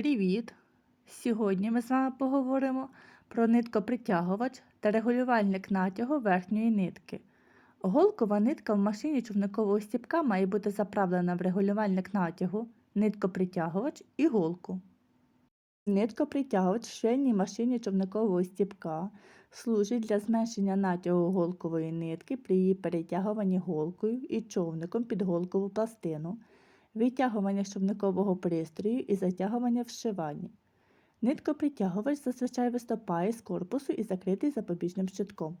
Привіт! Сьогодні ми з вами поговоримо про ниткопритягувач та регулювальник натягу верхньої нитки. Голкова нитка в машині човникового стіпка має бути заправлена в регулювальник натягу, ниткопритягувач і голку. Ниткопритягувач в швейній машині човникового стіпка служить для зменшення натягу голкової нитки при її перетягуванні голкою і човником під голкову пластину витягування човникового пристрою і затягування вшивання. Ниткопритягувач зазвичай виступає з корпусу і закритий запобіжним щитком.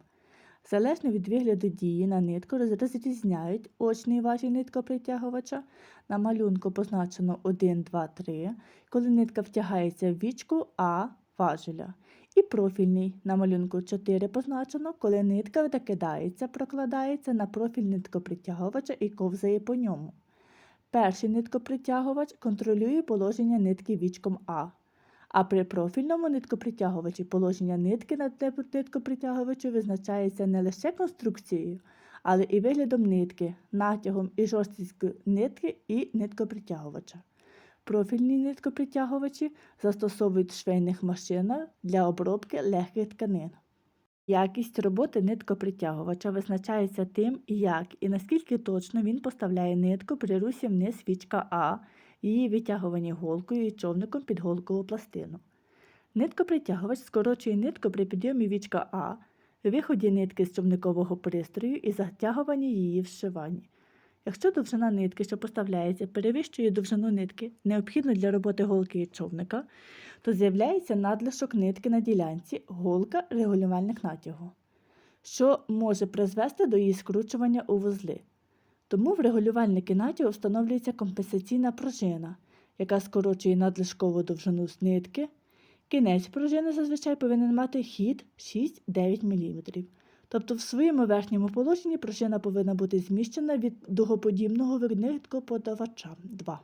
Залежно від вигляду дії на нитку розрізняють очний важіль ниткопритягувача. На малюнку позначено 1, 2, 3, коли нитка втягається в вічку А важеля. І профільний на малюнку 4 позначено, коли нитка докидається, прокладається на профіль ниткопритягувача і ковзає по ньому. Перший ниткопритягувач контролює положення нитки вічком А, а при профільному ниткопритягувачі положення нитки на ниткопритягувачу визначається не лише конструкцією, але і виглядом нитки, натягом і жорсткістю нитки і ниткопритягувача. Профільні ниткопритягувачі застосовують швейних машинах для обробки легких тканин. Якість роботи ниткопритягувача визначається тим, як і наскільки точно він поставляє нитку при русі вниз вічка А, її витягуванні голкою і човником під голкову пластину. Ниткопритягувач скорочує нитку при підйомі вічка А, виході нитки з човникового пристрою і затягуванні її вшиванні. Якщо довжина нитки, що поставляється, перевищує довжину нитки, необхідну для роботи голки і човника, то з'являється надлишок нитки на ділянці голка регулювальник натягу, що може призвести до її скручування у вузли. Тому в регулювальники натягу встановлюється компенсаційна пружина, яка скорочує надлишкову довжину з нитки. Кінець пружини зазвичай повинен мати хід 6-9 мм. Тобто в своєму верхньому положенні пружина повинна бути зміщена від дугоподібного виниткоподавача 2.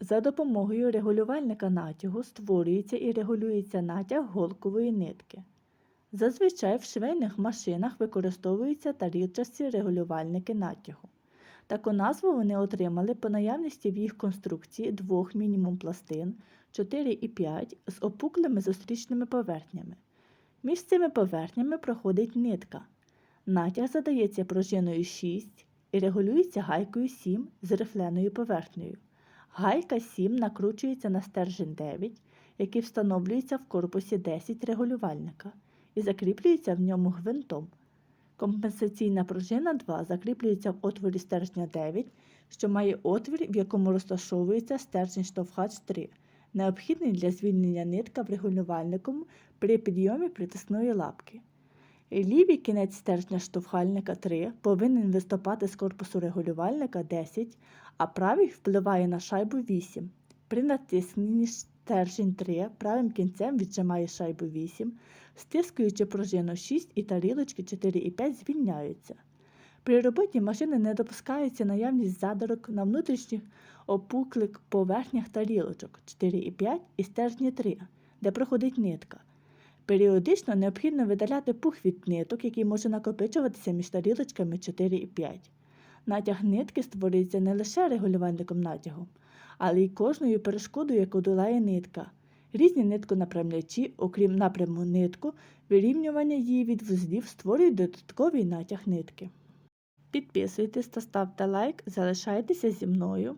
За допомогою регулювальника натягу створюється і регулюється натяг голкової нитки. Зазвичай в швейних машинах використовуються тарілчасті регулювальники натягу. Таку назву вони отримали по наявності в їх конструкції двох мінімум пластин 4 і 5 з опуклими зустрічними поверхнями. Між цими поверхнями проходить нитка. Натяг задається пружиною 6 і регулюється гайкою 7 з рифленою поверхнею. Гайка 7 накручується на стержень 9, який встановлюється в корпусі 10 регулювальника і закріплюється в ньому гвинтом. Компенсаційна пружина 2 закріплюється в отворі стержня 9, що має отвір, в якому розташовується стержень штовхач 3, необхідний для звільнення нитка в регулювальником при підйомі притисної лапки. Лівий кінець стержня штовхальника 3 повинен виступати з корпусу регулювальника 10, а правий впливає на шайбу 8. При натисненні стержень 3 правим кінцем віджимає шайбу 8, стискуючи пружину 6 і тарілочки 4 і 5 звільняються. При роботі машини не допускається наявність задорок на внутрішніх опуклих поверхнях тарілочок 4 і 5 і стержні 3, де проходить нитка. Періодично необхідно видаляти пух від ниток, який може накопичуватися між тарілочками 4 і 5. Натяг нитки створюється не лише регулювальником натягу, але й кожною перешкодою, яку долає нитка. Різні нитконапрямлячі, окрім напряму нитку, вирівнювання її від вузлів створюють додатковий натяг нитки. Підписуйтесь та ставте лайк, залишайтеся зі мною.